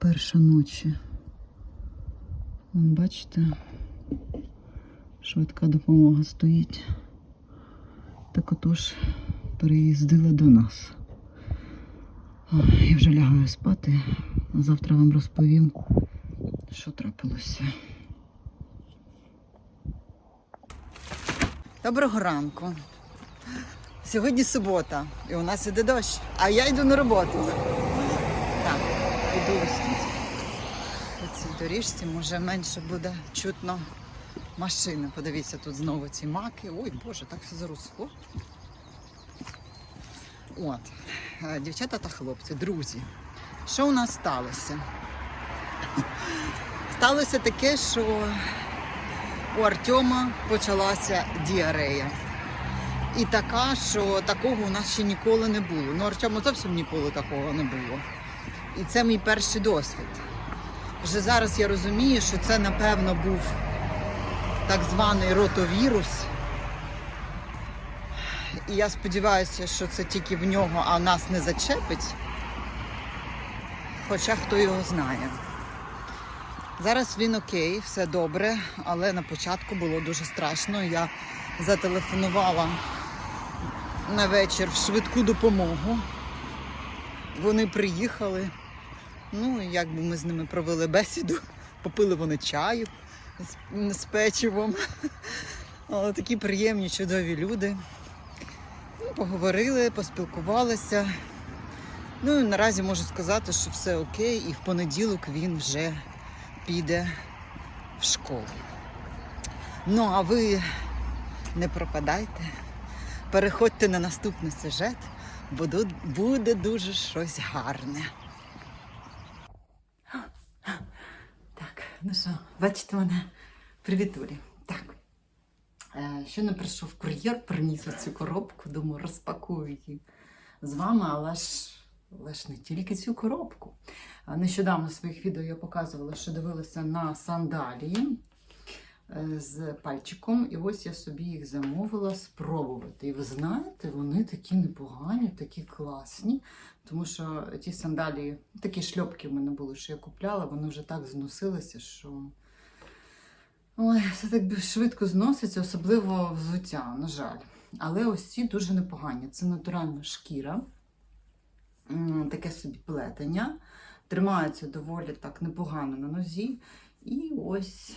перша ночі. Вон, бачите, швидка допомога стоїть. Так отож переїздила до нас. Я вже лягаю спати, завтра вам розповім, що трапилося. Доброго ранку. Сьогодні субота, і у нас іде дощ, а я йду на роботу. Йду. По цій доріжці, може менше буде чутно машини. Подивіться, тут знову ці маки. Ой, Боже, так все заросло. От, е, дівчата та хлопці, друзі, що у нас сталося? Сталося таке, що у Артема почалася діарея. І така, що такого у нас ще ніколи не було. Ну, Артему зовсім ніколи такого не було. І це мій перший досвід. Вже зараз я розумію, що це, напевно, був так званий ротовірус. І я сподіваюся, що це тільки в нього, а нас не зачепить. Хоча хто його знає. Зараз він окей, все добре, але на початку було дуже страшно. Я зателефонувала на вечір в швидку допомогу. Вони приїхали. Ну, і якби ми з ними провели бесіду, попили вони чаю з, з печивом. Але такі приємні, чудові люди. Ну, поговорили, поспілкувалися. Ну і наразі можу сказати, що все окей, і в понеділок він вже піде в школу. Ну, а ви не пропадайте, переходьте на наступний сюжет, бо тут буде дуже щось гарне. Так, ну що, бачите мене? Привітулі. Так. Е, Ще не прийшов кур'єр, приніс оцю коробку, думаю, розпакую її з вами, але ж, але ж не тільки цю коробку. Нещодавно в своїх відео я показувала, що дивилася на сандалії е, з пальчиком, і ось я собі їх замовила спробувати. І ви знаєте, вони такі непогані, такі класні, тому що ті сандалії, такі шльопки в мене були, що я купляла, вони вже так зносилися, що. Ой, все так швидко зноситься, особливо взуття, на жаль. Але ось ці дуже непогані. Це натуральна шкіра, таке собі плетення. Тримаються доволі так непогано на нозі. І ось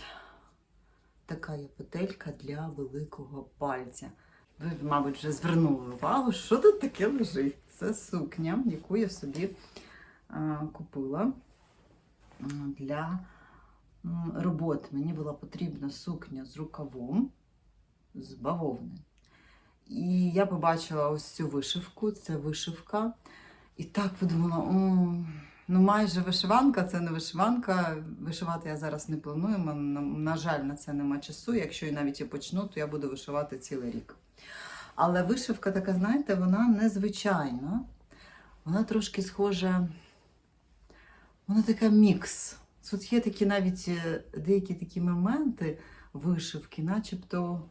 така є петелька для великого пальця. Ви, мабуть, вже звернули увагу, що тут таке лежить. Це сукня, яку я собі а, купила для м, роботи. Мені була потрібна сукня з рукавом, з бавовни. І я побачила ось цю вишивку, це вишивка. І так подумала, о, ну майже вишиванка, це не вишиванка. Вишивати я зараз не планую. На, жаль, на це нема часу. Якщо навіть я почну, то я буду вишивати цілий рік. Але вишивка така, знаєте, вона незвичайна. Вона трошки схожа, вона така мікс. Тут є такі навіть е, деякі такі моменти вишивки, начебто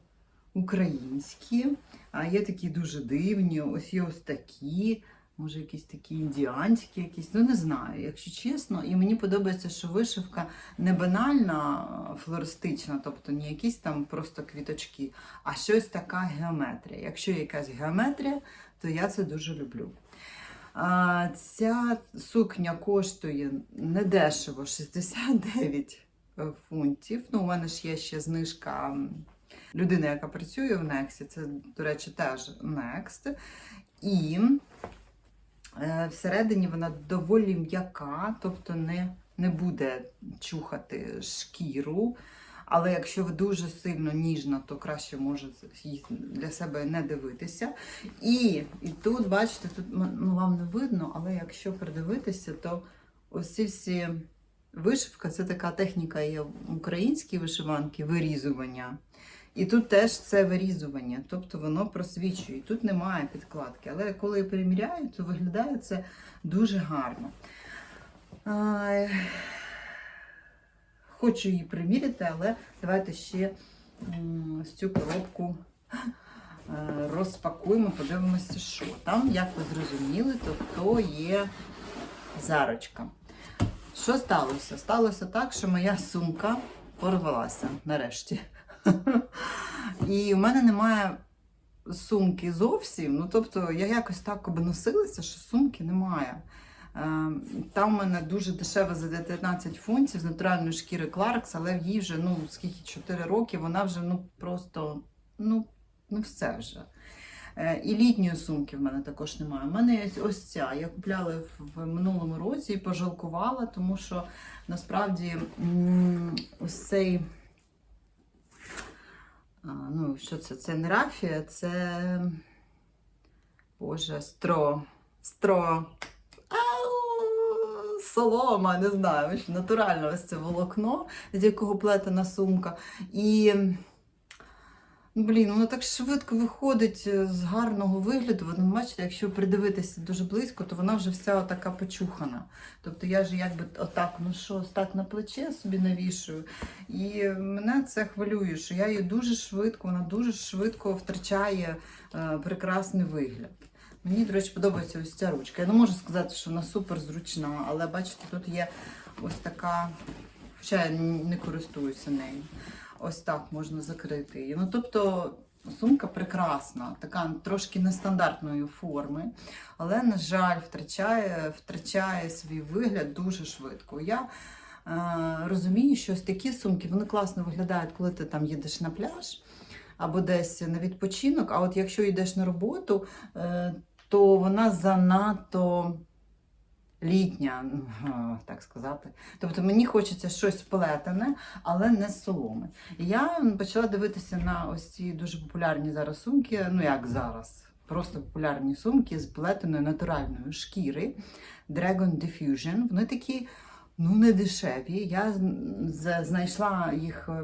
українські, а є такі дуже дивні, ось є ось такі, може якісь такі індіанські, якісь, ну не знаю, якщо чесно. І мені подобається, що вишивка не банальна, флористична, тобто не якісь там просто квіточки, а щось така геометрія. Якщо є якась геометрія, то я це дуже люблю. А, ця сукня коштує недешево 69 фунтів. Ну, у мене ж є ще знижка людини, яка працює в Нексі. Це, до речі, теж Next. І всередині вона доволі м'яка, тобто не, не буде чухати шкіру. Але якщо ви дуже сильно ніжна, то краще може для себе не дивитися. І, і тут, бачите, тут ну, вам не видно, але якщо придивитися, то ось ці всі вишивка це така техніка є в українській вишиванки вирізування. І тут теж це вирізування, тобто воно просвічує. Тут немає підкладки. Але коли я переміряю, то виглядає це дуже гарно. Хочу її приміряти, але давайте ще ось цю коробку е, розпакуємо, подивимося, що там. Як ви зрозуміли, то то є зарочка. Що сталося? Сталося так, що моя сумка порвалася нарешті. І в мене немає сумки зовсім. Ну, тобто, я якось так обносилася, що сумки немає. Е, Там у мене дуже дешева за 19 фунтів з натуральної шкіри Кларкс, але їй вже ну, скільки 4 роки, вона вже ну, просто ну, ну все вже. Е, І літньої сумки в мене також немає. У мене є ось ця. Я купляла в, в минулому році і пожалкувала, тому що насправді ось цей. Ну, що це? Це не рафія, це. Боже, стро. Стро. Солома, не знаю, натурально ось це волокно, з якого плетена сумка. І. Блін, воно так швидко виходить е, з гарного вигляду. Ви бачите, якщо придивитися дуже близько, то вона вже вся така почухана. Тобто я ж якби отак, ну що, так на плече собі навішую. І мене це хвилює, що я її дуже швидко, вона дуже швидко втрачає е, прекрасний вигляд. Мені, до речі, подобається ось ця ручка. Я не можу сказати, що вона супер зручна, але бачите, тут є ось така, хоча я не користуюся нею. Ось так можна закрити її. Ну, тобто сумка прекрасна, така трошки нестандартної форми, але, на жаль, втрачає, втрачає свій вигляд дуже швидко. Я е, розумію, що ось такі сумки вони класно виглядають, коли ти там їдеш на пляж або десь на відпочинок. А от якщо йдеш на роботу, е, то вона занадто літня, е, так сказати. Тобто мені хочеться щось плетене, але не з соломи. І я почала дивитися на ось ці дуже популярні зараз сумки, ну як зараз, просто популярні сумки з плетеної натуральної шкіри Dragon Diffusion. Вони такі. Ну, не дешеві. Я знайшла їх, е,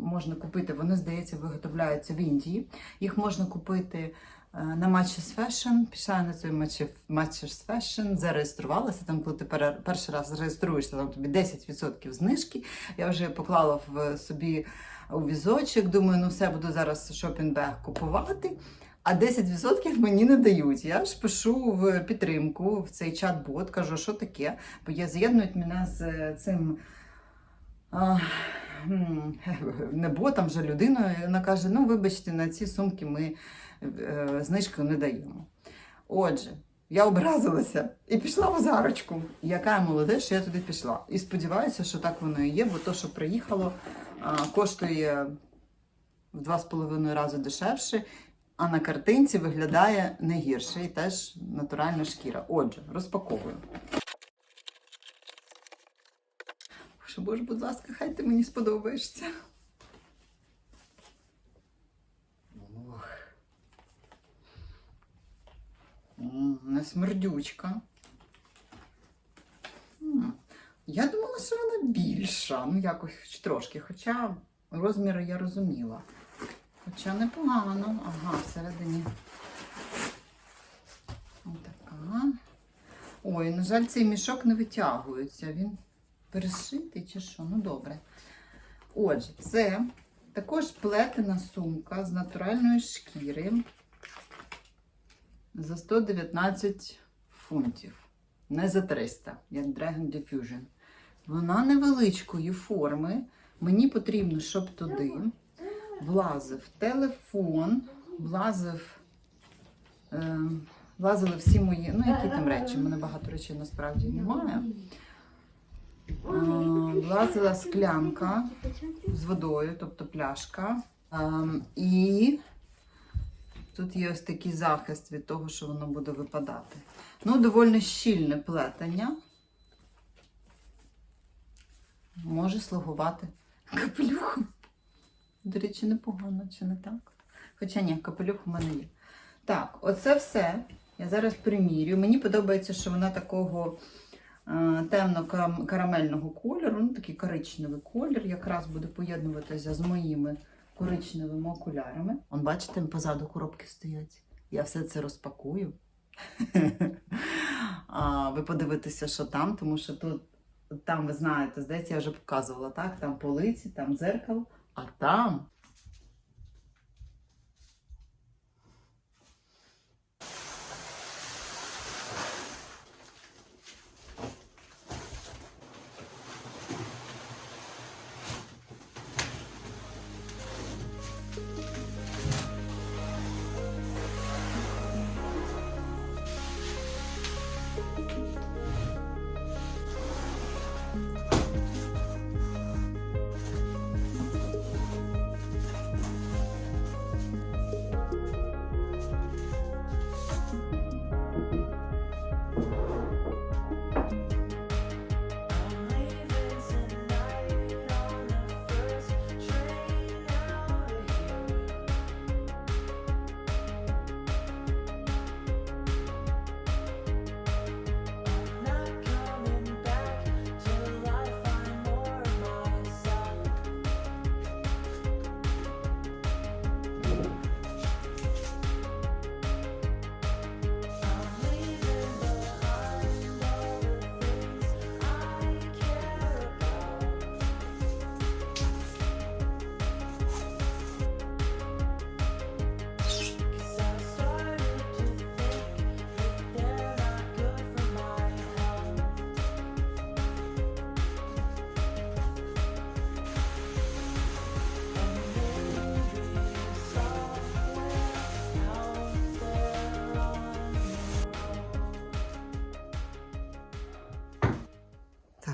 можна купити, вони, здається, виготовляються в Індії. Їх можна купити на Matches Fashion. Пішла на цей Matches Fashion, зареєструвалася. Там, коли ти перший раз реєструєшся, там тобі 10% знижки. Я вже поклала в собі у візочок. Думаю, ну все, буду зараз шопінг-бег купувати. А 10% мені не дають. Я ж пишу в підтримку в цей чат-бот, кажу, що таке, бо я з'єднують мене з е, цим. А, не ботом, вже людиною. Вона каже: ну, вибачте, на ці сумки ми е, знижку не даємо. Отже, я образилася і пішла в Зарочку. Яка я молодець, що я туди пішла. І сподіваюся, що так воно і є, бо то, що приїхало, коштує в два з половиною рази дешевше, а на картинці виглядає не гірше і теж натуральна шкіра. Отже, розпаковую. Боже, будь ласка, хай ти мені сподобаєшся. Смердючка. Я думала, що вона більша, ну якось трошки, хоча розміри я розуміла. Хоча непогано. Ага, всередині. Отака. Ой, на жаль, цей мішок не витягується. Він перешитий чи що? Ну добре. Отже, це також плетена сумка з натуральної шкіри за 119 фунтів. Не за 300, як Dragon Diffusion. Вона невеличкої форми. Мені потрібно, щоб туди влазив телефон, влазив, е, влазили всі мої, ну які там речі, у мене багато речей насправді немає. Е, влазила склянка з водою, тобто пляшка. Ем, і тут є ось такий захист від того, що воно буде випадати. Ну, доволі щільне плетення. Може слугувати капелюхом. До речі, непогано, чи не так? Хоча ні, капелюх у мене є. Так, оце все. Я зараз примірюю. Мені подобається, що вона такого е, темно-карамельного кольору, ну такий коричневий колір, якраз буде поєднуватися з моїми коричневими окулярами. Он, бачите, позаду коробки стоять. Я все це розпакую. А, ви подивитеся, що там, тому що тут, там, ви знаєте, здається, я вже показувала, так? Там полиці, там дзеркало, а там.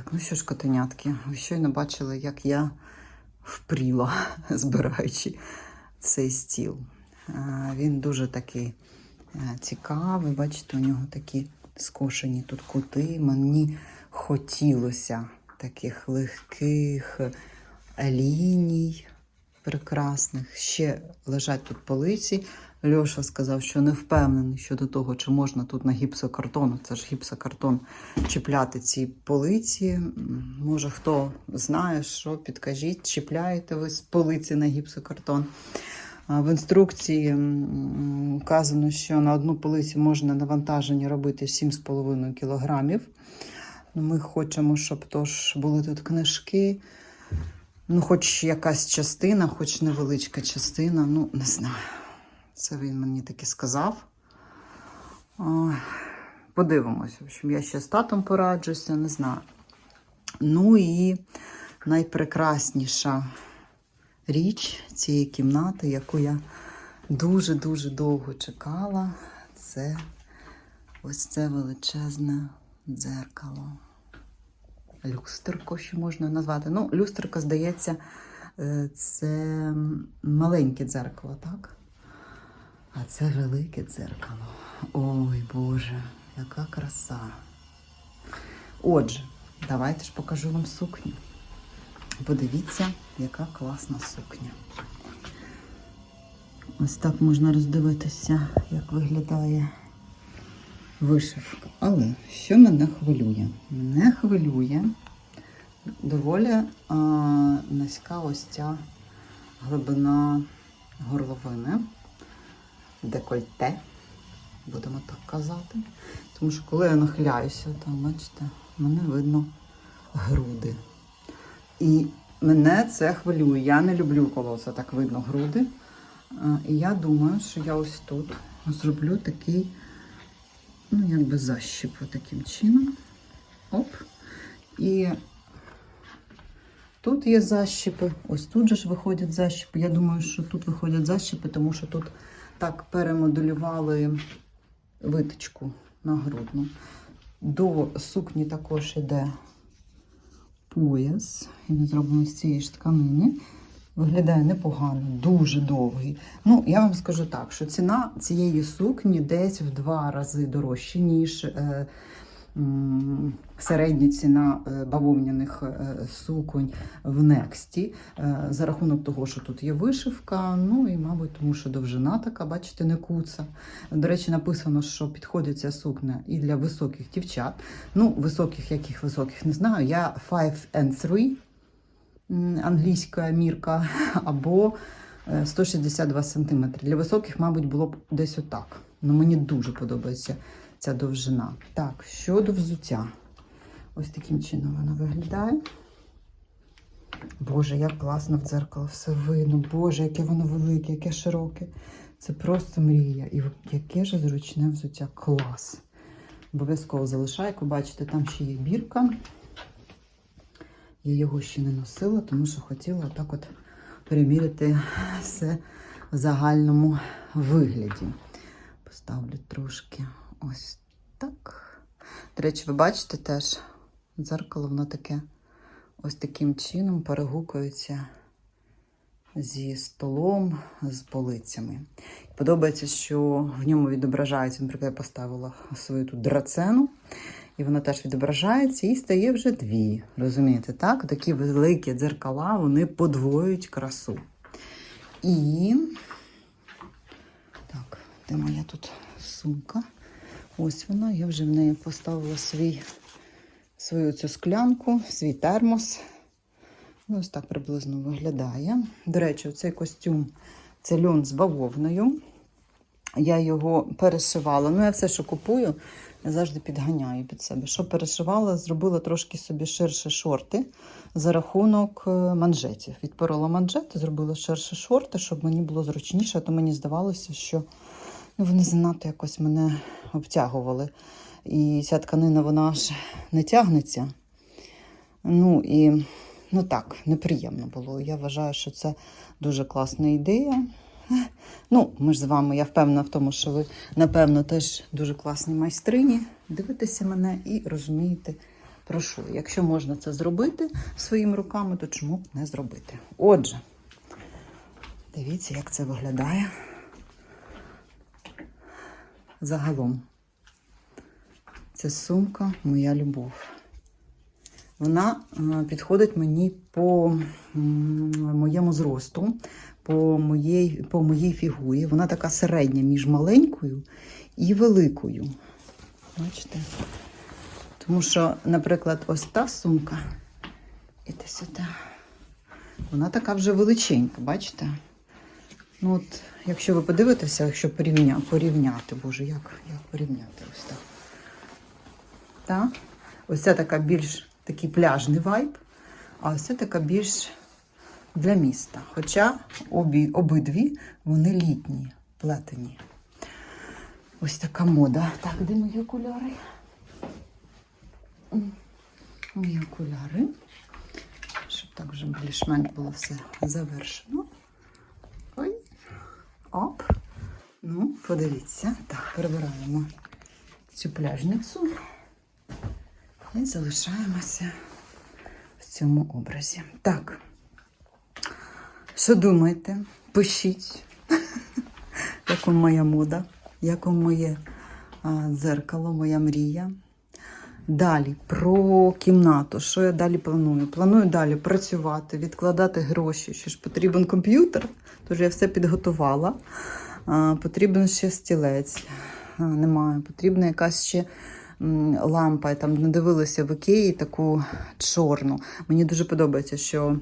Так, ну що ж, котенятки, ви щойно бачили, як я впріла, збираючи цей стіл. Він дуже такий е, цікавий. Бачите, у нього такі скошені тут кути. Мені хотілося таких легких е, ліній прекрасних. Ще лежать тут полиці. Льоша сказав, що не впевнений щодо того, чи можна тут на гіпсокартон, це ж гіпсокартон, чіпляти ці полиці. Може, хто знає, що підкажіть, чіпляєте ви з полиці на гіпсокартон. В інструкції вказано, що на одну полицю можна навантаження робити 7,5 кілограмів. Ну, Ми хочемо, щоб тож були тут книжки. Ну, хоч якась частина, хоч невеличка частина, ну, не знаю. Це він мені таки сказав. Подивимось. В общем, я ще з татом пораджуся, не знаю. Ну і найпрекрасніша річ цієї кімнати, яку я дуже-дуже довго чекала, це ось це величезне дзеркало. Люстерко, що можна назвати. Ну, люстерко, здається, е, це маленьке дзеркало, так? А це велике дзеркало. Ой, Боже, яка краса. Отже, давайте ж покажу вам сукню. Подивіться, яка класна сукня. Ось так можна роздивитися, як виглядає вишивка. Але що мене хвилює? Мене хвилює доволі а, низька ось ця глибина горловини, декольте, будемо так казати. Тому що коли я нахиляюся, там, бачите, мене видно груди. І мене це хвилює. Я не люблю, коли це так видно груди. І я думаю, що я ось тут зроблю такий, ну, якби защіп таким чином. Оп. І тут є защіпи. Ось тут же ж виходять защіпи. Я думаю, що тут виходять защіпи, тому що тут так перемоделювали виточку на грудну. До сукні також йде пояс. Він зроблений з цієї ж тканини. Виглядає непогано, дуже довгий. Ну, я вам скажу так, що ціна цієї сукні десь в два рази дорожча, ніж е, середня ціна е, бавовняних е, суконь в Нексті. Е, за рахунок того, що тут є вишивка, ну і, мабуть, тому що довжина така, бачите, не куца. До речі, написано, що підходить ця сукня і для високих дівчат. Ну, високих, яких високих, не знаю. Я 5 and 3 англійська мірка, або е, 162 см. Для високих, мабуть, було б десь отак. Ну, мені дуже подобається ця довжина. Так, щодо взуття. Ось таким чином вона виглядає. Боже, як класно в дзеркало все видно. Боже, яке воно велике, яке широке. Це просто мрія. І яке ж зручне взуття. Клас. Обов'язково залишаю, як ви бачите, там ще є бірка. Я його ще не носила, тому що хотіла так от переміряти все в загальному вигляді. Поставлю трошки ось так. До речі, ви бачите теж дзеркало, воно таке ось таким чином перегукується зі столом, з полицями. Подобається, що в ньому відображається, наприклад, я поставила свою тут драцену, і вона теж відображається і стає вже дві. Розумієте, так? Такі великі дзеркала, вони подвоюють красу. І так, де моя тут сумка? Ось вона, я вже в неї поставила свій, свою цю склянку, свій термос. Ну, ось так приблизно виглядає. До речі, цей костюм це льон з бавовною. Я його перешивала. Ну, я все, що купую, я завжди підганяю під себе. Що перешивала, зробила трошки собі ширше шорти за рахунок е, манжетів. Відпорола манжети, зробила ширше шорти, щоб мені було зручніше, а то мені здавалося, що ну, вони занадто якось мене обтягували. І ця тканина вона аж не тягнеться. Ну і ну так, неприємно було. Я вважаю, що це дуже класна ідея. Ну, ми ж з вами, я впевнена в тому, що ви, напевно, теж дуже класні майстрині. Дивитеся мене і розумієте, про що. Якщо можна це зробити своїми руками, то чому б не зробити? Отже, дивіться, як це виглядає загалом. Ця сумка моя любов. Вона е, підходить мені по моєму зросту, по моїй, по моїй фігурі. Вона така середня між маленькою і великою. Бачите? Тому що, наприклад, ось та сумка, іде сюди. Вона така вже величенька, бачите? Ну от, якщо ви подивитеся, якщо порівня, порівняти, боже, як, як порівняти ось так. Так? Ось це така більш такий пляжний вайб, а ось це така більш для міста. Хоча обі, обидві вони літні, плетені. Ось така мода. Так, де мої окуляри? Мої окуляри. Щоб так вже більш-менш було все завершено. Оп. Ну, подивіться. Так, перебираємо цю пляжницю. І залишаємося в цьому образі. Так. Що думаєте? Пишіть, як вам моя мода, як вам моє дзеркало, моя мрія. Далі про кімнату. Що я далі планую? Планую далі працювати, відкладати гроші. Ще ж потрібен комп'ютер, тож я все підготувала. Потрібен ще стілець. Немає. Потрібна якась ще лампа. Я там не дивилася в Ікеї таку чорну. Мені дуже подобається, що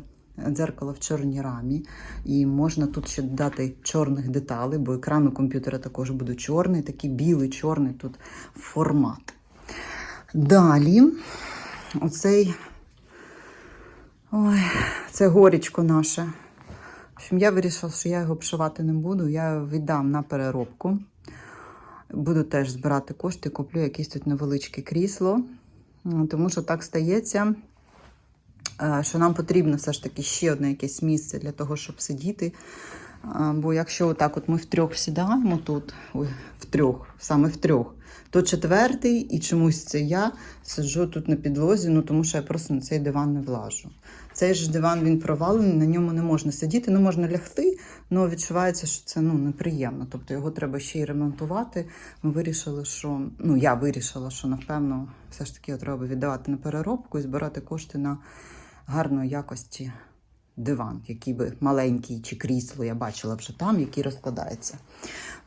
дзеркало в чорній рамі, і можна тут ще додати чорних деталей, бо екран у комп'ютера також буде чорний, такий білий, чорний тут формат. Далі, оцей ой, це горічко наше. В общем, я вирішила, що я його обшивати не буду, я віддам на переробку. Буду теж збирати кошти, куплю якесь тут невеличке крісло, тому що так стається, е, що нам потрібно все ж таки ще одне якесь місце для того, щоб сидіти. Бо якщо отак от ми втрьох сідаємо тут, ой, втрьох, саме втрьох, то четвертий, і чомусь це я сиджу тут на підлозі, ну тому що я просто на цей диван не влажу. Цей ж диван він провалений, на ньому не можна сидіти, ну можна лягти, але відчувається, що це ну, неприємно. Тобто його треба ще й ремонтувати. Ми вирішили, що ну я вирішила, що напевно все ж таки його треба віддавати на переробку і збирати кошти на гарної якості диван, який би маленький чи крісло, я бачила вже там, який розкладається.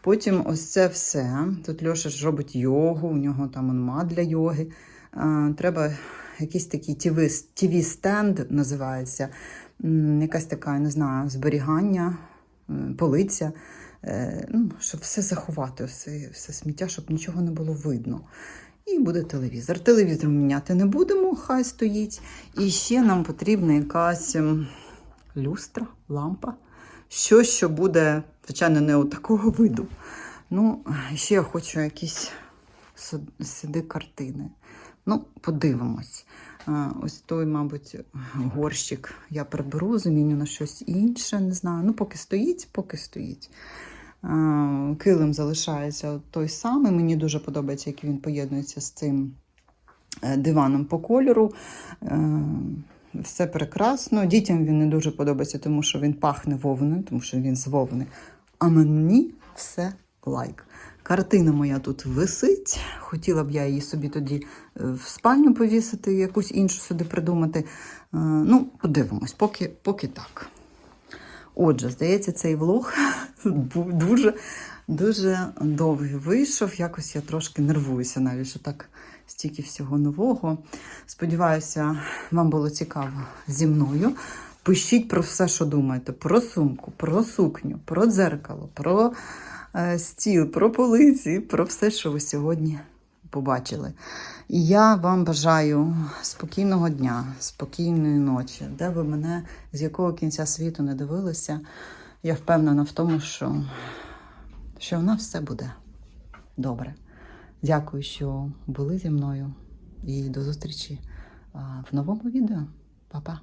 Потім ось це все. Тут Льоша ж робить йогу, у нього там он мат для йоги. Треба якийсь такий TV-стенд називається. Якась така, я не знаю, зберігання, полиця. Е, ну, щоб все заховати, все, все сміття, щоб нічого не було видно. І буде телевізор. Телевізор міняти не будемо, хай стоїть. І ще нам потрібна якась люстра, лампа. Щось, що буде, звичайно, не от такого виду. Ну, ще я хочу якісь сюди картини. Ну, подивимось. Ось той, мабуть, горщик я приберу, заміню на щось інше, не знаю. Ну, поки стоїть, поки стоїть. Килим залишається той самий. Мені дуже подобається, як він поєднується з цим е, диваном по кольору. Все прекрасно. Дітям він не дуже подобається, тому що він пахне вовною, тому що він з вовни. А мені все лайк. Картина моя тут висить. Хотіла б я її собі тоді е, в спальню повісити, якусь іншу сюди придумати. Е, Ну, подивимось, поки, поки так. Отже, здається, цей влог був дуже, дуже довгий вийшов. Якось я трошки нервуюся навіть, що так стільки всього нового. Сподіваюся, вам було цікаво зі мною. Пишіть про все, що думаєте: про сумку, про сукню, про дзеркало, про е, стіл, про полиці, про все, що ви сьогодні побачили. І я вам бажаю спокійного дня, спокійної ночі, де ви мене з якого кінця світу не дивилися. Я впевнена в тому, що, що в нас все буде добре. Дякую, що були зі мною. І до зустрічі в новому відео. Па-па!